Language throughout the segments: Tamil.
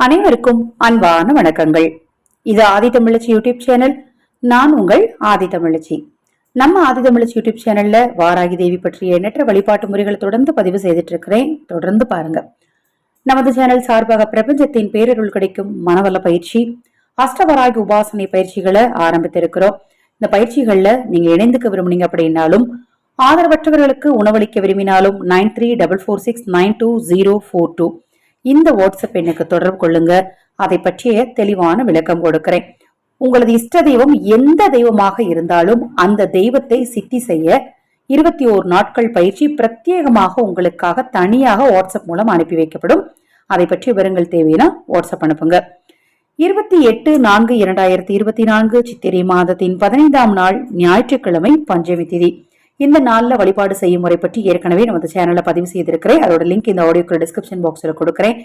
அனைவருக்கும் அன்பான வணக்கங்கள். இது ஆதி தமிழச்சி யூடியூப் சேனல். நான் உங்கள் ஆதி தமிழச்சி. நம்ம ஆதி தமிழச்சி யூடியூப் சேனல்ல வாராகி தேவி பற்றிய எண்ணற்ற வழிபாட்டு முறைகளை தொடர்ந்து பதிவு செய்துட்டு இருக்கிறேன் தொடர்ந்து பாருங்க. நமது சேனல் சார்பாக பிரபஞ்சத்தின் பேரருள் கிடைக்கும் மனவள பயிற்சி அஷ்டவராகி உபாசனை பயிற்சிகளை ஆரம்பித்திருக்கிறோம். இந்த பயிற்சிகள்ல நீங்க இணைந்துக்க விரும்புனீங்க அப்படின்னாலும் ஆதரவற்றவர்களுக்கு உணவளிக்க விரும்பினாலும் nine three double four six nine two zero four two இந்த வாட்ஸ்அப் எண்ணுக்கு தொடர்பு கொள்ளுங்க. அதை பற்றிய தெளிவான விளக்கம் கொடுக்கிறேன். உங்களது இஷ்ட தெய்வம் எந்த தெய்வமாக இருந்தாலும் அந்த தெய்வத்தை சித்தி செய்ய இருபத்தி ஓரு நாட்கள் பயிற்சி பிரத்யேகமாக உங்களுக்காக தனியாக வாட்ஸ்அப் மூலம் அனுப்பி வைக்கப்படும். அதை பற்றி விவரங்கள் தேவைன்னா வாட்ஸ்அப் அனுப்புங்க. இருபத்தி எட்டு நான்கு இரண்டாயிரத்தி இருபத்தி நான்கு சித்திரை மாதத்தின் பதினைந்தாம் நாள் ஞாயிற்றுக்கிழமை பஞ்சமி திதி. இந்த நாளில் வழிபாடு செய்யும் முறை பற்றி ஏற்கனவே நமது சேனலில் பதிவு செய்திருக்கிறேன். அதோட லிங்க் இந்த ஆடியோக்கு டிஸ்கிரிப்ஷன் பாக்ஸில் கொடுக்குறேன்.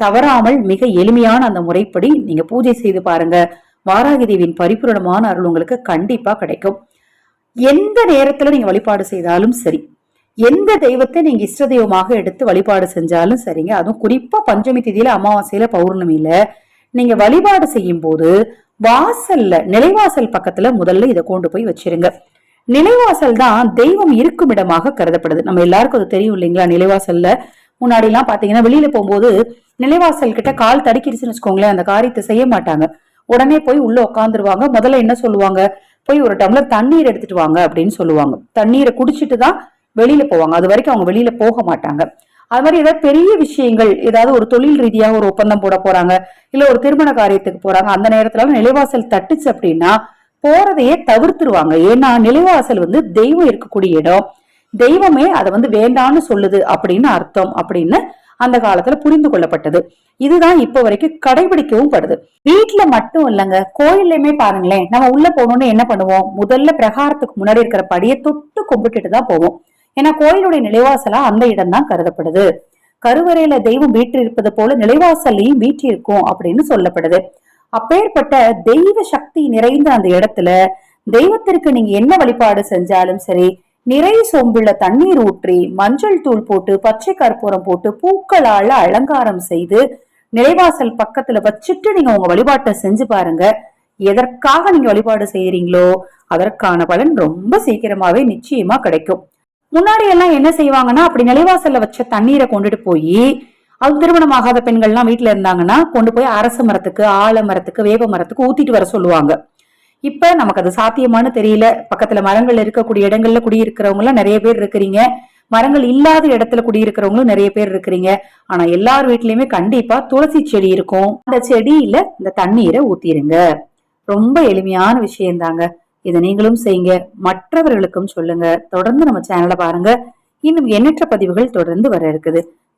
தவறாமல் மிக எளிமையான அந்த முறைப்படி நீங்கள் பூஜை செய்து பாருங்க. வாராகி தேவியின் பரிபூரணமான அருள் உங்களுக்கு கண்டிப்பாக கிடைக்கும். எந்த நேரத்தில் நீங்கள் வழிபாடு செய்தாலும் சரி எந்த தெய்வத்தை நீங்கள் இஷ்ட தெய்வமாக எடுத்து வழிபாடு செஞ்சாலும் சரிங்க. அதுவும் குறிப்பாக பஞ்சமி திதியில் அமாவாசையில் பௌர்ணமியில் நீங்கள் வழிபாடு செய்யும் போது வாசல்ல நிலைவாசல் பக்கத்துல முதல்ல இதை கொண்டு போய் வச்சிருங்க. நிலைவாசல் தான் தெய்வம் இருக்கும் இடமாக கருதப்படுது. நம்ம எல்லாருக்கும் அது தெரியும் இல்லைங்களா? நிலைவாசல்ல முன்னாடி எல்லாம் பாத்தீங்கன்னா வெளியில போகும்போது நிலைவாசல் கிட்ட கால் தடுக்கிடுச்சுன்னு வச்சுக்கோங்களேன் அந்த காரியத்தை செய்ய மாட்டாங்க. உடனே போய் உள்ள உட்காந்துருவாங்க முதல்ல என்ன சொல்லுவாங்க? போய் ஒரு டம்ளர் தண்ணீர் எடுத்துட்டு வாங்க அப்படின்னு சொல்லுவாங்க. தண்ணீரை குடிச்சிட்டு தான் வெளியில போவாங்க. அது வரைக்கும் அவங்க வெளியில போக மாட்டாங்க. அது மாதிரி ஏதாவது பெரிய விஷயங்கள் ஏதாவது ஒரு தொழில் ரீதியாக ஒரு ஒப்பந்தம் போட போறாங்க இல்ல ஒரு திருமண காரியத்துக்கு போறாங்க அந்த நேரத்துல நிலைவாசல் தட்டுச்சு அப்படின்னா போறதையே தவிர்த்துருவாங்க. ஏன்னா நிலைவாசல் வந்து தெய்வம் இருக்கக்கூடிய இடம். தெய்வமே அதை வந்து வேண்டான்னு சொல்லுது அப்படின்னு அர்த்தம் அப்படின்னு அந்த காலத்துல புரிந்து கொள்ளப்பட்டது. இதுதான் இப்ப வரைக்கும் கடைபிடிக்கவும் படுது. வீட்டுல மட்டும் இல்லைங்க. கோயில்லையுமே பாருங்களேன். நம்ம உள்ள போகணும்னு என்ன பண்ணுவோம்? முதல்ல பிரகாரத்துக்கு முன்னாடி இருக்கிற படியை தொட்டு கும்பிட்டுட்டு தான் போவோம். ஏன்னா கோயிலுடைய நிலைவாசலா அந்த இடம் தான் கருதப்படுது. கருவறையில தெய்வம் வீற்றிருப்பது போல நிலைவாசல்லையும் வீற்றிருக்கும் அப்படின்னு சொல்லப்படுது. அப்பேற்பட்ட தெய்வ சக்தி நிறைந்த அந்த இடத்துல தெய்வத்திற்கு நீங்க என்ன வழிபாடு செஞ்சாலும் சரி நிறை சொம்புள்ள தண்ணீர் ஊற்றி மஞ்சள் தூள் போட்டு பச்சை கற்பூரம் போட்டு பூக்களால அலங்காரம் செய்து நிலைவாசல் பக்கத்துல வச்சுட்டு நீங்க உங்க வழிபாட்டை செஞ்சு பாருங்க. எதற்காக நீங்க வழிபாடு செய்யறீங்களோ அதற்கான பலன் ரொம்ப சீக்கிரமாவே நிச்சயமா கிடைக்கும். முன்னாடி எல்லாம் என்ன செய்வாங்கன்னா அப்படி நிலைவாசல்ல வச்ச தண்ணீரை கொண்டுட்டு போய் அது திருமணமாகாத பெண்கள்லாம் வீட்டில் இருந்தாங்கன்னா கொண்டு போய் அரச மரத்துக்கு ஆல மரத்துக்கு வேப்ப மரத்துக்கு ஊத்திட்டு வர சொல்லுவாங்க. இப்ப நமக்கு அது சாத்தியமானு தெரியல. பக்கத்துல மரங்கள் இருக்கக்கூடிய இடங்கள்ல குடியிருக்கிறவங்க நிறைய பேர் இருக்கிறீங்க. மரங்கள் இல்லாத இடத்துல குடியிருக்கிறவங்களும் நிறைய பேர் இருக்கிறீங்க. ஆனா எல்லார் வீட்லயுமே கண்டிப்பா துளசி செடி இருக்கும். அந்த செடியில இந்த தண்ணீரை ஊத்திருங்க. ரொம்ப எளிமையான விஷயம் தாங்க இதை நீங்களும் செய்யுங்க. மற்றவர்களுக்கும் சொல்லுங்க. தொடர்ந்து நம்ம சேனலை பாருங்க. இன்னும் எண்ணற்ற பதிவுகள் தொடர்ந்து வர இருக்குது.